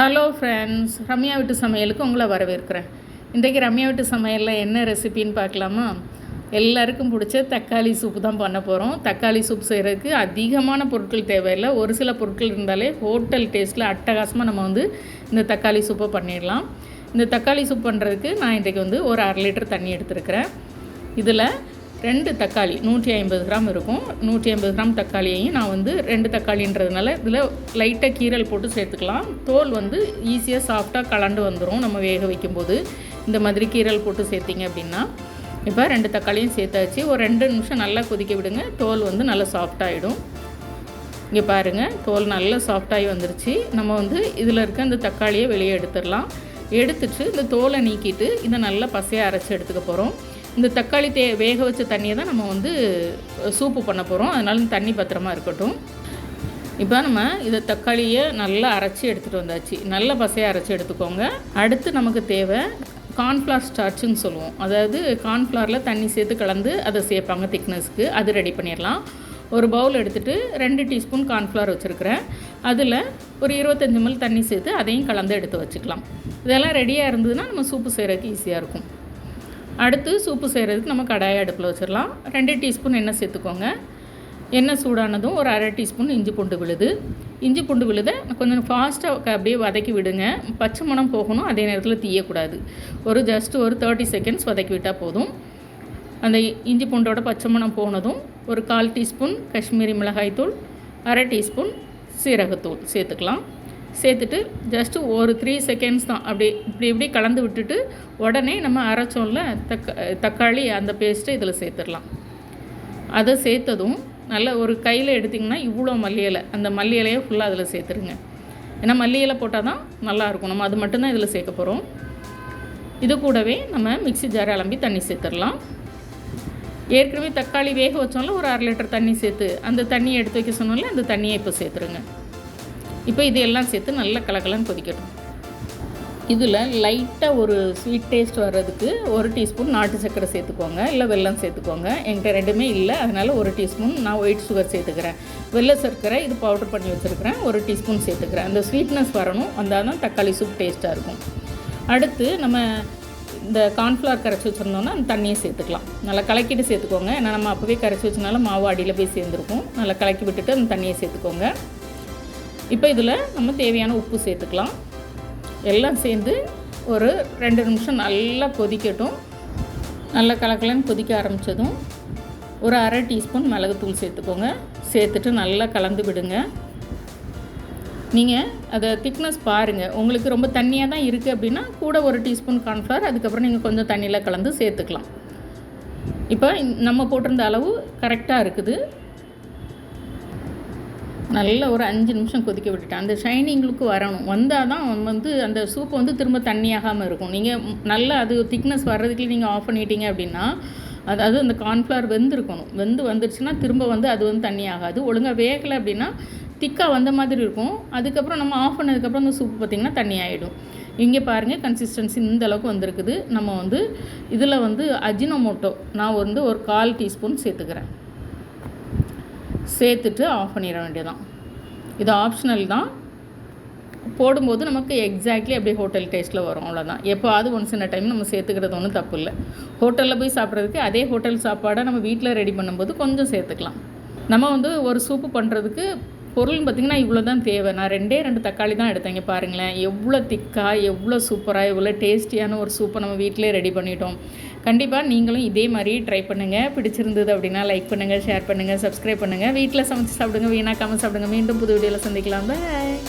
Hello friends Ramya வீட்டு சமையலுக்கு உங்களை வரவேற்கிறேன். இன்றைக்கி ரம்யா வீட்டு சமையலில் என்ன ரெசிபின்னு பார்க்கலாமா? எல்லாருக்கும் பிடிச்ச தக்காளி சூப்பு தான் பண்ண போகிறோம் தக்காளி சூப் செய்கிறதுக்கு அதிகமான பொருட்கள் தேவையில்லை. ஒரு சில பொருட்கள் இருந்தாலே ஹோட்டல் டேஸ்ட்டில் அட்டகாசமாக நம்ம வந்து இந்த தக்காளி சூப்பை பண்ணிடலாம். இந்த தக்காளி சூப் பண்ணுறதுக்கு நான் இன்றைக்கு வந்து ஒரு அரை லிட்டர் தண்ணி எடுத்துருக்கிறேன். இதில் ரெண்டு தக்காளி நூற்றி ஐம்பது கிராம் இருக்கும். நூற்றி ஐம்பது கிராம் தக்காளியையும் நான் வந்து ரெண்டு தக்காளின்றதுனால இதில் லைட்டாக கீரல் போட்டு சேர்த்துக்கலாம். தோல் வந்து ஈஸியாக சாஃப்டாக கலண்டு வந்துடும் நம்ம வேக வைக்கும்போது. இந்த மாதிரி கீரல் போட்டு சேர்த்திங்க அப்படின்னா. இப்போ ரெண்டு தக்காளியும் சேர்த்தாச்சு. ஒரு ரெண்டு நிமிஷம் நல்லா கொதிக்க விடுங்க. தோல் வந்து நல்லா சாஃப்டாகிடும் இங்கே பாருங்கள் தோல் நல்லா சாஃப்டாகி வந்துருச்சு. நம்ம வந்து இதில் இருக்க அந்த தக்காளியை வெளியே எடுத்துடலாம். எடுத்துட்டு இந்த தோலை நீக்கிட்டு இதை நல்லா பசையாக அரைச்சி எடுத்துக்க போகிறோம் இந்த தக்காளி தே வேக வச்ச தண்ணியை தான் நம்ம வந்து சூப்பு பண்ண போகிறோம் அதனால தண்ணி பத்திரமா இருக்கட்டும். இப்போ நம்ம இதை தக்காளியை நல்லா அரைச்சி எடுத்துகிட்டு வந்தாச்சு. நல்ல பசையாக அரைச்சி எடுத்துக்கோங்க. அடுத்து நமக்கு தேவை கார்ன்ஃப்ளவர் ஸ்டார்ச்சுன்னு சொல்லுவோம். அதாவது கார்ன்ஃப்ளவரில் தண்ணி சேர்த்து கலந்து அதை சேர்ப்பாங்க திக்னஸ்க்கு அது ரெடி பண்ணிடலாம். ஒரு பவுல் எடுத்துகிட்டு ரெண்டு டீஸ்பூன் கார்ன்ஃப்ளவர் வச்சுருக்கிறேன். அதில் ஒரு இருபத்தஞ்சி மில் தண்ணி சேர்த்து அதையும் கலந்து எடுத்து வச்சுக்கலாம். இதெல்லாம் ரெடியாக இருந்ததுன்னா நம்ம சூப்பு செய்கிறதுக்கு ஈஸியாக இருக்கும். அடுத்து சூப்பு செய்கிறதுக்கு நம்ம கடாயை அடுப்பில் வச்சிடலாம். ரெண்டு டீஸ்பூன் எண்ணெய் சேர்த்துக்கோங்க. எண்ணெய் சூடானதும் ஒரு அரை டீஸ்பூன் இஞ்சி பூண்டு விழுது. இஞ்சி பூண்டு விழுதை கொஞ்சம் ஃபாஸ்ட்டாக அப்படியே வதக்கி விடுங்க. பச்சை மணம் போகணும் அதே நேரத்தில் தீயக்கூடாது. ஒரு ஜஸ்ட் ஒரு தேர்ட்டி செகண்ட்ஸ் வதக்கி விட்டால் போதும். அந்த இஞ்சி பூண்டோட பச்சை மணம் போனதும் ஒரு கால் டீஸ்பூன் காஷ்மீரி மிளகாய்த்தூள் அரை டீஸ்பூன் சீரகத்தூள் சேர்த்துக்கலாம். சேர்த்துட்டு ஜஸ்ட்டு ஒரு த்ரீ செகண்ட்ஸ் தான். அப்படி இப்படி இப்படி கலந்து விட்டுட்டு உடனே நம்ம அரைச்சோம்ல தக்க தக்காளி அந்த பேஸ்ட்டு இதில் சேர்த்துடலாம். அதை சேர்த்ததும் நல்ல ஒரு கையில் எடுத்திங்கன்னா இவ்வளோ மல்லி இலை. அந்த மல்லி இலையை ஃபுல்லாக அதில் சேர்த்துருங்க ஏன்னா மல்லி இலை போட்டால் தான் நல்லாயிருக்கும் நம்ம அது மட்டும்தான் இதில் சேர்க்க போகிறோம். இது கூடவே நம்ம மிக்ஸி ஜார் அலம்பி தண்ணி சேர்த்துடலாம். ஏற்கனவே தக்காளி வேக வச்சோம்ல ஒரு அரை லிட்டர் தண்ணி சேர்த்து அந்த தண்ணியை எடுத்து வைக்க சொன்னோம்ல அந்த தண்ணியை இப்போ சேர்த்துருங்க இப்போ இது எல்லாம் சேர்த்து நல்லா கலக்கலன்னு கொதிக்கட்டும். இதில் லைட்டாக ஒரு ஸ்வீட் டேஸ்ட் வர்றதுக்கு ஒரு டீஸ்பூன் நாட்டு சர்க்கரை சேர்த்துக்கோங்க இல்லை வெல்லம் சேர்த்துக்கோங்க. என்கிட்ட ரெண்டுமே இல்லை அதனால் ஒரு டீஸ்பூன் நான் ஒயிட் சுகர் சேர்த்துக்கிறேன். வெள்ளை சர்க்கரை இது பவுடர் பண்ணி வச்சுருக்கிறேன் ஒரு டீஸ்பூன் சேர்த்துக்கிறேன். அந்த ஸ்வீட்னஸ் வரணும் வந்தால் தான் தக்காளி சூப் டேஸ்ட்டாக இருக்கும். அடுத்து நம்ம இந்த கார்ன்ஃப்ளவர் கரைச்சி வச்சுருந்தோன்னா அந்த தண்ணியை சேர்த்துக்கலாம். நல்லா கலக்கிட்டு சேர்த்துக்கோங்க. ஏன்னா நம்ம அப்போவே கரைச்சி வச்சனால மாவு அடியில் போய் சேர்ந்துருக்கும். நல்லா கலக்கி விட்டுட்டு அந்த தண்ணியை சேர்த்துக்கோங்க. இப்போ இதில் நம்ம தேவையான உப்பு சேர்த்துக்கலாம். எல்லாம் சேர்ந்து ஒரு ரெண்டு நிமிஷம் நல்லா கொதிக்கட்டும். நல்லா கலக்கலன்னு கொதிக்க ஆரம்பித்ததும் ஒரு அரை டீஸ்பூன் மிளகுத்தூள் சேர்த்துக்கோங்க. சேர்த்துட்டு நல்லா கலந்து விடுங்க. நீங்கள் அதை திக்னஸ் பாருங்கள் உங்களுக்கு ரொம்ப தண்ணியாக தான் இருக்குது அப்படின்னா கூட ஒரு டீஸ்பூன் கார்ன்ஃப்ளவர் அதுக்கப்புறம் நீங்கள் கொஞ்சம் தண்ணியில் கலந்து சேர்த்துக்கலாம். இப்போ நம்ம போட்டிருந்த அளவு கரெக்டாக இருக்குது. நல்ல ஒரு அஞ்சு நிமிஷம் கொதிக்க விட்டுட்டேன். அந்த ஷைனிங்களுக்கு வரணும். வந்தால் தான் வந்து அந்த சூப் வந்து திரும்ப தண்ணியாகாமல் இருக்கும். நீங்கள் நல்லா அது திக்னஸ் வர்றதுக்கு நீங்கள் ஆஃப் பண்ணிட்டீங்க அப்படின்னா அதாவது அந்த கார்ன்ஃப்ளவர் வெந்திருக்கணும். வெந்து வந்துருச்சுன்னா திரும்ப வந்து அது வந்து தண்ணி ஆகாது ஒழுங்காக வேகலை அப்படின்னா திக்காக வந்த மாதிரி இருக்கும். அதுக்கப்புறம் நம்ம ஆஃப் பண்ணதுக்கப்புறம் அந்த சூப் பார்த்திங்கன்னா தண்ணி ஆகிடும் இங்கே பாருங்கள் கன்சிஸ்டன்சி இந்த அளவுக்கு வந்திருக்குது. நம்ம வந்து இதில் வந்து அஜினோமோட்டோ நான் வந்து ஒரு கால் டீஸ்பூன் சேர்த்துக்கிறேன். சேர்த்துட்டு ஆஃப் பண்ணிட வேண்டியதான் இது ஆப்ஷனல் தான். போடும்போது நமக்கு எக்ஸாக்ட்லி அப்படியே ஹோட்டல் டேஸ்ட்டில் வரும் அவ்வளோதான் எப்போவாது ஒன்ஸ் இந்த டைம் நம்ம சேர்த்துக்கிறது ஒன்றும் தப்பு இல்லை. ஹோட்டலில் போய் சாப்பிட்றதுக்கு அதே ஹோட்டல் சாப்பாடை நம்ம வீட்டில் ரெடி பண்ணும்போது கொஞ்சம் சேர்த்துக்கலாம். நம்ம வந்து ஒரு சூப்பு பண்ணுறதுக்கு பொருள் பார்த்திங்கன்னா இவ்வளோ தான் தேவை. நான் ரெண்டே ரெண்டு தக்காளி தான் எடுத்தேங்க பாருங்களேன். எவ்வளோ திக்காக எவ்வளோ சூப்பராக எவ்வளோ டேஸ்டியான ஒரு சூப்பை நம்ம வீட்டிலே ரெடி பண்ணிட்டோம். கண்டிப்பாக நீங்களும் இதே மாதிரி ட்ரை பண்ணுங்கள் பிடிச்சிருந்தது அப்படின்னா லைக் பண்ணுங்கள் ஷேர் பண்ணுங்கள் சப்ஸ்கிரைப் பண்ணுங்கள் வீட்டில் சமைச்சு சாப்பிடுங்க வீணாக்காமல் சாப்பிடுங்க. மீண்டும் புது வீடியோவில் சந்திக்கலாம். பாய்